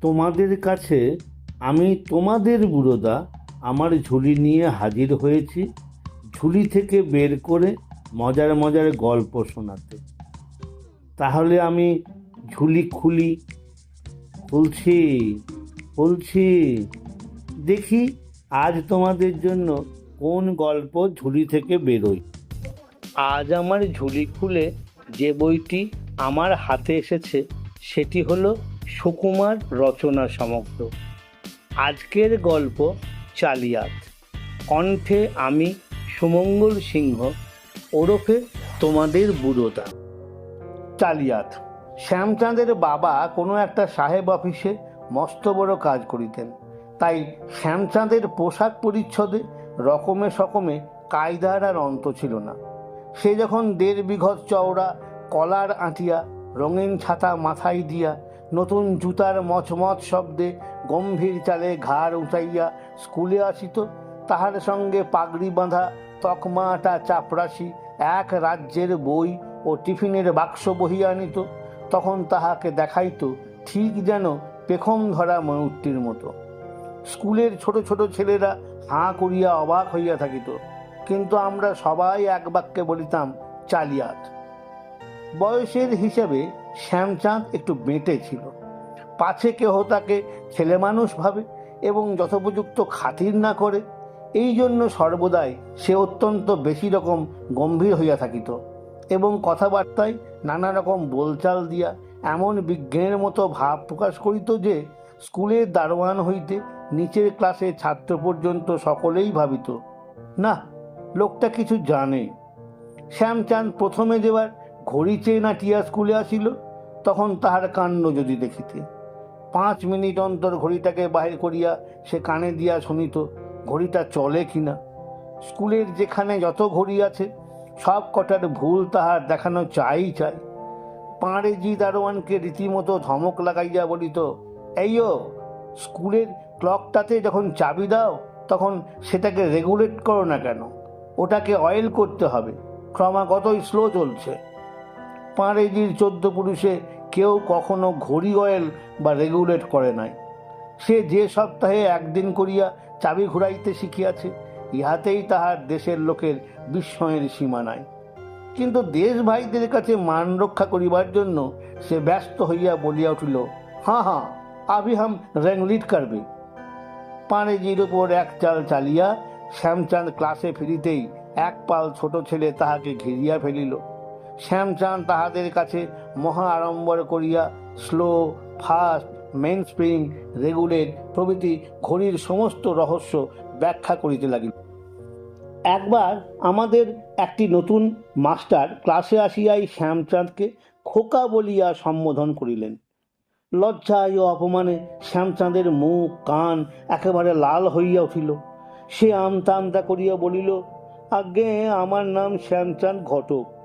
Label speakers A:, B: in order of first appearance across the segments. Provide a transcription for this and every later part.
A: তোমাদের কাছে আমি তোমাদের বুড়োদা আমার ঝুলি নিয়ে হাজির হয়েছি, ঝুলি থেকে বের করে মজার মজার গল্প শোনাতে। তাহলে আমি ঝুলি খুলি। খুলছি খুলছি। দেখি আজ তোমাদের জন্য কোন গল্প ঝুলি থেকে বেরোয়। আজ আমার ঝুলি খুলে যে বইটি আমার হাতে এসেছে, সেটি হলো সুকুমার রচনা সমগ্র। আজকের গল্প চালিয়াত কণ্ঠে আমি সুমঙ্গল সিংহ, ওরফে তোমাদের বুড়োদা। চালিয়াত শ্যামচাঁদের বাবা কোনো একটা সাহেব অফিসে মস্ত বড় কাজ করিতেন। তাই শ্যামচাঁদের পোশাক পরিচ্ছদে রকমে সকমে কায়দার আর অন্ত ছিল না। সে যখন দেড় বিঘত চওড়া কলার আঁটিয়া, রঙিন ছাতা মাথায় দিয়া নতুন জুতার মচমচ শব্দে গম্ভীর চালে ঘাড় উঁচাইয়া স্কুলে আসিত, তাহার সঙ্গে পাগড়ি বাঁধা তকমাটা চাপরাশি এক রাজ্যের বই ও টিফিনের বাক্স বহিয়া আনিত, তখন তাহাকে দেখাইত ঠিক যেন পেখম ধরা ময়ূরটির মতো। স্কুলের ছোট ছোট ছেলেরা হাঁ করিয়া অবাক হইয়া থাকিত, কিন্তু আমরা সবাই এক বাক্যে বলিতাম, চালিয়াত। বয়সের হিসেবে শ্যামচাঁদ একটু বেঁটে ছিল। পাছে কেহ তাকে ছেলে মানুষ ভাবে এবং যথোপযুক্ত খাতির না করে, এই জন্য সর্বদাই সে অত্যন্ত বেশি রকম গম্ভীর হইয়া থাকিত এবং কথাবার্তায় নানা রকম বোলচাল দিয়া এমন বিজ্ঞানের মতো ভাব প্রকাশ করিত যে, স্কুলের দারোয়ান হইতে নিচের ক্লাসের ছাত্র পর্যন্ত সকলেই ভাবিত, না, লোকটা কিছু জানে। শ্যামচাঁদ প্রথমে যেবার ঘড়ি চেয়ে নাটিয়া স্কুলে আসিল তখন তাহার কাণ্ড যদি দেখিতে। পাঁচ মিনিট অন্তর ঘড়িটাকে বাহির করিয়া সে কানে দিয়া শুনিত, ঘড়িটা চলে কিনা। স্কুলের যেখানে যত ঘড়ি আছে, সব কটার ভুল তাহার দেখানো চাই চাই। পাঁড়ে জি দারোয়ানকে রীতিমতো ধমক লাগাইয়া বলিত এইও স্কুলের ক্লকটাতে যখন চাবি দাও, তখন সেটাকে রেগুলেট করো না কেন? ওটাকে অয়েল করতে হবে। ক্রমাগতই স্লো চলছে। পাঁড়েজির চোদ্দ পুরুষে কেউ কখনো ঘড়ি অয়েল বা রেগুলেট করে নাই। সে যে সপ্তাহে একদিন করিয়া চাবি ঘুরাইতে শিখিয়াছে, ইহাতেই তাহার দেশের লোকের বিস্ময়ের সীমা নাই। কিন্তু দেশ ভাইদের কাছে মান রক্ষা করিবার জন্য সে ব্যস্ত হইয়া বলিয়া উঠিল, হাঁ হাঁ আভি হাম র্যাংলিট করবে। পানেজির উপর এক চাল চালিয়া শ্যামচাঁদ ক্লাসে ফিরিতেই এক পাল ছোট ছেলে তাহাকে ঘিরিয়া ফেলিল। শ্যামচাঁদ তাহাদের কাছে মহা আড়ম্বর করিয়া slow, fast main spring, regulate প্রভৃতি ঘড়ির সমস্ত রহস্য ব্যাখ্যা করিতে লাগিল। একবার আমাদের একটি নতুন মাস্টার ক্লাসে আসিয়াই শ্যামচাঁদকে খোকা বলিয়া সম্বোধন করিলেন। লজ্জায় ও অপমানে শ্যামচাঁদের মুখ, কান একেবারে লাল হইয়া উঠিল। সে আমতা আমতা করিয়া বলিল, আজ্ঞে, আমার নাম শ্যামচাঁদ ঘটক।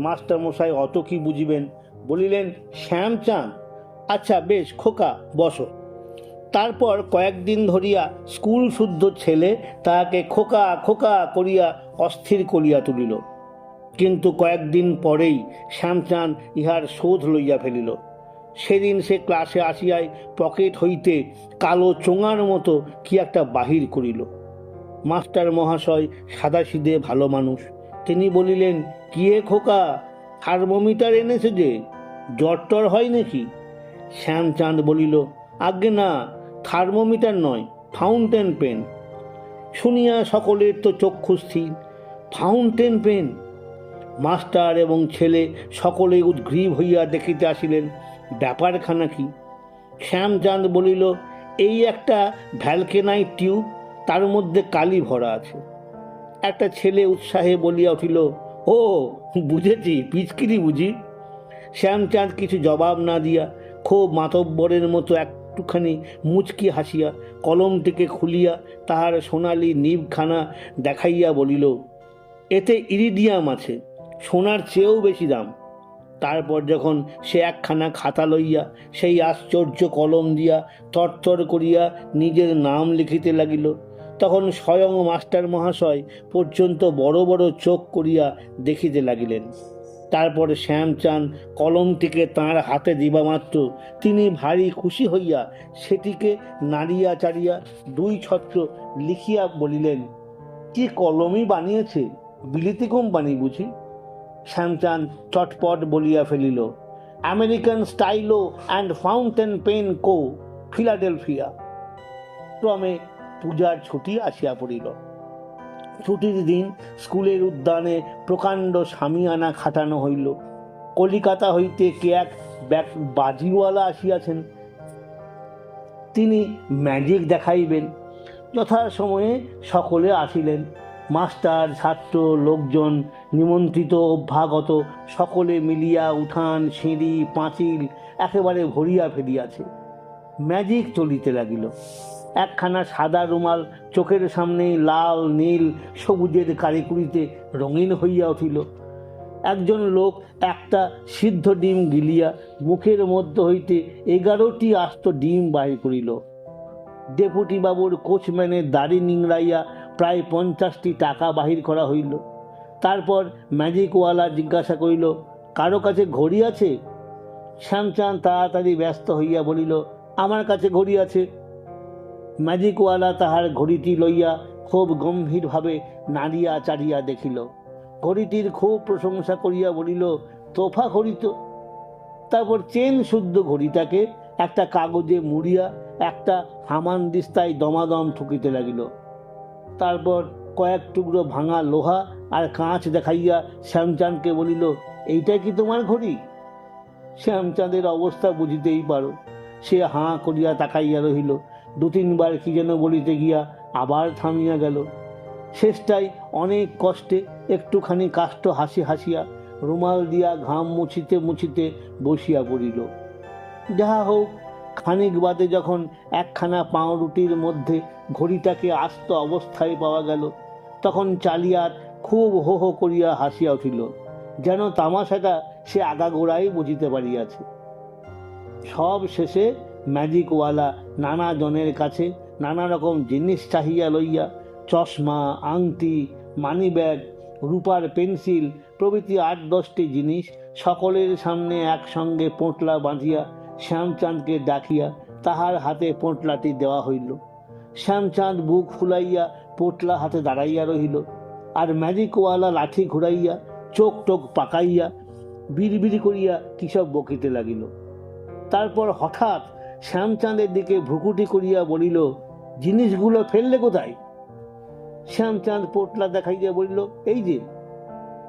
A: মাস্টার মশাই অত কি বুঝিবেন? বলিলেন, শ্যামচাঁদ আচ্ছা বেশ, খোকা, বসো। তারপর কয়েকদিন ধরিয়া স্কুল শুদ্ধ ছেলে তাহাকে খোকা খোকা করিয়া অস্থির করিয়া তুলিল। কিন্তু কয়েকদিন পরেই শ্যামচাঁদ ইহার শোধ লইয়া ফেলিল। সেদিন সে ক্লাসে আসিয়াই পকেট হইতে কালো চোঙার মতো কি একটা বাহির করিল। মাস্টার মহাশয় সাদাসিদে ভালো মানুষ। তিনি বলিলেন, কিয়ে খোকা? থার্মোমিটার এনেছে যে, জ্বর টর হয় নাকি? শ্যামচাঁদ বলিল, আজ্ঞে না, থার্মোমিটার নয়, ফাউন্টেন পেন। শুনিয়া সকলের তো চক্ষু স্থির, ফাউন্টেন পেন? মাস্টার এবং ছেলে সকলে উদ্গ্রীব হইয়া দেখিতে আসিলেন, ব্যাপারখানা কি? শ্যামচাঁদ বলিল, এই একটা ভ্যালকেনাই টিউব, তার মধ্যে কালি ভরা আছে। একটা ছেলে উৎসাহে বলিয়া উঠিল, ও, বুঝেছি, পিচকিরি বুঝি? শ্যামচাঁদ কিছু জবাব না দিয়া খুব মাতব্বরের মতো একটুখানি মুচকি হাসিয়া কলমটিকে খুলিয়া তাহার সোনালি নিবখানা দেখাইয়া বলিল, এতে ইরিডিয়াম আছে, সোনার চেয়েও বেশি দাম। তারপর যখন সে একখানা খাতা লইয়া সেই আশ্চর্য কলম দিয়া তরতর করিয়া নিজের নাম লিখিতে লাগিল তখন স্বয়ং মাস্টার মহাশয় পর্যন্ত বড় বড় চোখ করিয়া দেখিতে লাগিলেন। তারপরে শ্যামচাঁদ কলমটিকে তাঁর হাতে দিবা মাত্র। তিনি ভারী খুশি হইয়া সেটিকে নাড়িয়া চাড়িয়া দুই ছত্র লিখিয়া বলিলেন, কি কলমই বানিয়েছে? বিলিতি কোম্পানি বুঝি? শ্যামচাঁদ চটপট বলিয়া ফেলিল, American stylo and fountain pen co, Philadelphia. ক্রমে পূজার ছুটি আসিয়া পড়িল। ছুটির দিন স্কুলের উদ্যানে প্রকাণ্ড সামিয়ানা খাটানো হইল। কলিকাতা হইতে কে এক বাজিওয়ালা আসিয়াছেন। তিনি ম্যাজিক দেখাইবেন। যথাসময়ে সকলে আসিলেন। মাস্টার, ছাত্র, লোকজন, নিমন্ত্রিত, অভ্যাগত, সকলে মিলিয়া উঠান, সিঁড়ি, পাঁচিল একেবারে ভরিয়া ফেলিয়াছে। ম্যাজিক চলিতে লাগিল। একখানা সাদা রুমাল চোখের সামনে লাল, নীল, সবুজের কারিকুরিতে রঙিন হইয়া উঠিল। একজন লোক একটা সিদ্ধ ডিম গিলিয়া মুখের মধ্য হইতে এগারোটি আস্ত ডিম বাহির করিল। ডেপুটি বাবুর কোচম্যানের দাড়ি নিংড়াইয়া প্রায় পঞ্চাশটি টাকা বাহির করা হইল। তারপর ম্যাজিকওয়ালা জিজ্ঞাসা করিল, কারও কাছে ঘড়ি আছে? শ্যামচাঁদ তাড়াতাড়ি ব্যস্ত হইয়া বলিল, আমার কাছে ঘড়ি আছে। ম্যাজিকওয়ালা তাহার ঘড়িটি লইয়া খুব গম্ভীরভাবে নাড়িয়া চাড়িয়া দেখিল। ঘড়িটির খুব প্রশংসা করিয়া বলিল, তোফা ঘড়ি তো। তারপর চেন শুদ্ধ ঘড়িটাকে একটা কাগজে মুড়িয়া একটা হামান দিস্তায় দমাদম ঠুকিতে লাগিল। তারপর কয়েক টুকরো ভাঙা লোহা আর কাঁচ দেখাইয়া শ্যামচাঁদকে বলিল এইটাই কি তোমার ঘড়ি? শ্যামচাঁদের অবস্থা বুঝিতেই পারো। সে হাঁ করিয়া তাকাইয়া রহিল। দু তিনবার কি যেন বলিতে গিয়া আবার থামিয়া গেল। শেষটায় অনেক কষ্টে একটুখানি কাষ্ট হাসি হাসিয়া রুমাল দিয়া ঘাম মুছিতে মুছিতে বসিয়া পড়িল। যাহা হোক, খানিক বাদে যখন একখানা পাউরুটির মধ্যে ঘড়িটাকে আস্ত অবস্থায় পাওয়া গেল, তখন চালিয়ার খুব হো হো করিয়া হাসিয়া উঠিল, যেন তামাশাটা সে আগাগোড়াই বুঝিতে পারিয়াছে। সব শেষে ম্যাজিকওয়ালা নানা জনের কাছে নানা রকম জিনিস চাহিয়া লইয়া, চশমা, আংটি মানিব্যাগ রূপার পেন্সিল প্রভৃতি আট দশটি জিনিস সকলের সামনে একসঙ্গে পোঁটলা বাঁধিয়া শ্যামচাঁদকে ডাকিয়া তাহার হাতে পোঁটলাটি দেওয়া হইল। শ্যামচাঁদ বুক ফুলাইয়া পোটলা হাতে দাঁড়াইয়া রহিল আর ম্যাজিকওয়ালা লাঠি ঘুরাইয়া চোখ টোক পাকাইয়া বিড়বিড়ি করিয়া কিসব বকিতে লাগিল। তারপর হঠাৎ শ্যামচাঁদের দিকে ভ্রুকুটি করিয়া বলিল, জিনিসগুলো ফেললে কোথায়? শ্যামচাঁদ পোটলা দেখাইয়া বলিল, এই যে।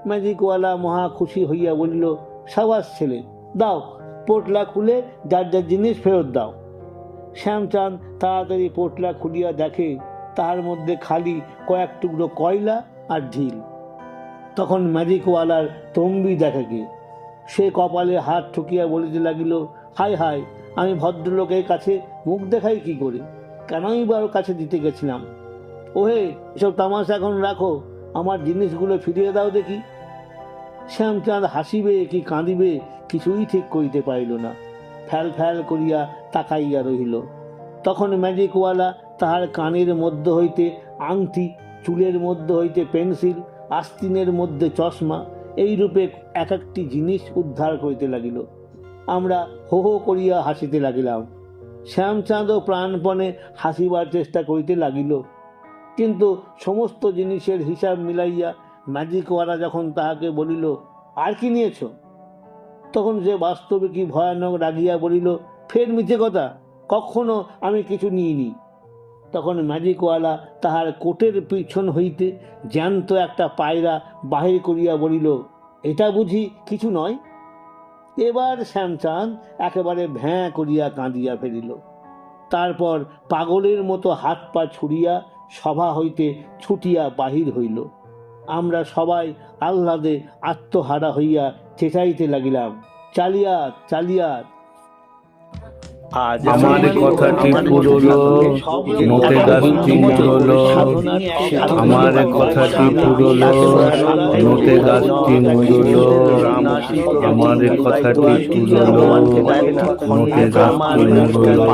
A: ম্যাজিকওয়ালা মহা খুশি হইয়া বলিল, সাবাস ছেলে, দাও, পোটলা খুলে যার যার জিনিস ফেরত দাও। শ্যামচাঁদ তাড়াতাড়ি পোটলা খুলিয়া দেখে তাহার মধ্যে খালি কয়েক টুকরো কয়লা আর ঢিল তখন ম্যাজিকওয়ালার তম্বি দেখে কি সে কপালে হাত ঠুকিয়া বলিতে লাগিল হাই হাই আমি ভদ্রলোকের কাছে মুখ দেখাই কি করে? কেনই বা কাছে দিতে গেছিলাম? ওহে, এসব তামাশা এখন রাখো, আমার জিনিসগুলো ফিরিয়ে দাও দেখি। শ্যামচাঁদ হাসিবে কি কাঁদিবে কিছুই ঠিক করিতে পারিল না। ফ্যাল ফ্যাল করিয়া তাকাইয়া রহিল। তখন ম্যাজিকওয়ালা তাহার কানের মধ্য হইতে আংটি, চুলের মধ্য হইতে পেন্সিল, আস্তিনের মধ্যে চশমা এই রূপে এক একটি জিনিস উদ্ধার করিতে লাগিল। আমরা হো হো করিয়া হাসিতে লাগিলাম। শ্যামচাঁদও প্রাণপণে হাসিবার চেষ্টা করিতে লাগিল। কিন্তু সমস্ত জিনিসের হিসাব মিলাইয়া ম্যাজিকওয়ালা যখন তাহাকে বলিল, আর কি নিয়েছ? তখন সে বাস্তবে কি ভয়ানক রাগিয়া বলিল, ফের মিথ্যে কথা, কখনো আমি কিছু নিইনি। তখন ম্যাজিকওয়ালা তাহার কোটের পিছন হইতে জ্যান্ত একটা পায়রা বাহির করিয়া বলিল, এটা বুঝি কিছু নয়? এবার শ্যামচাঁদ একেবারে ভ্যাঁ করিয়া কাঁদিয়া ফেলিল। তারপর পাগলের মতো হাত পা ছুড়িয়া সভা হইতে ছুটিয়া বাহির হইল। আমরা সবাই আহ্লাদে আত্মহারা হইয়া চেঁচাইতে লাগিলাম। চালিয়া চালিয়াত
B: আমার কথাটি পুরোলো নোটে গাছটি মুড়লো আমার কথাটি পুরোলো নোটে গাছটি মুড়লো আমার কথাটি পুরোলো নোটে গাছটি মুড়লো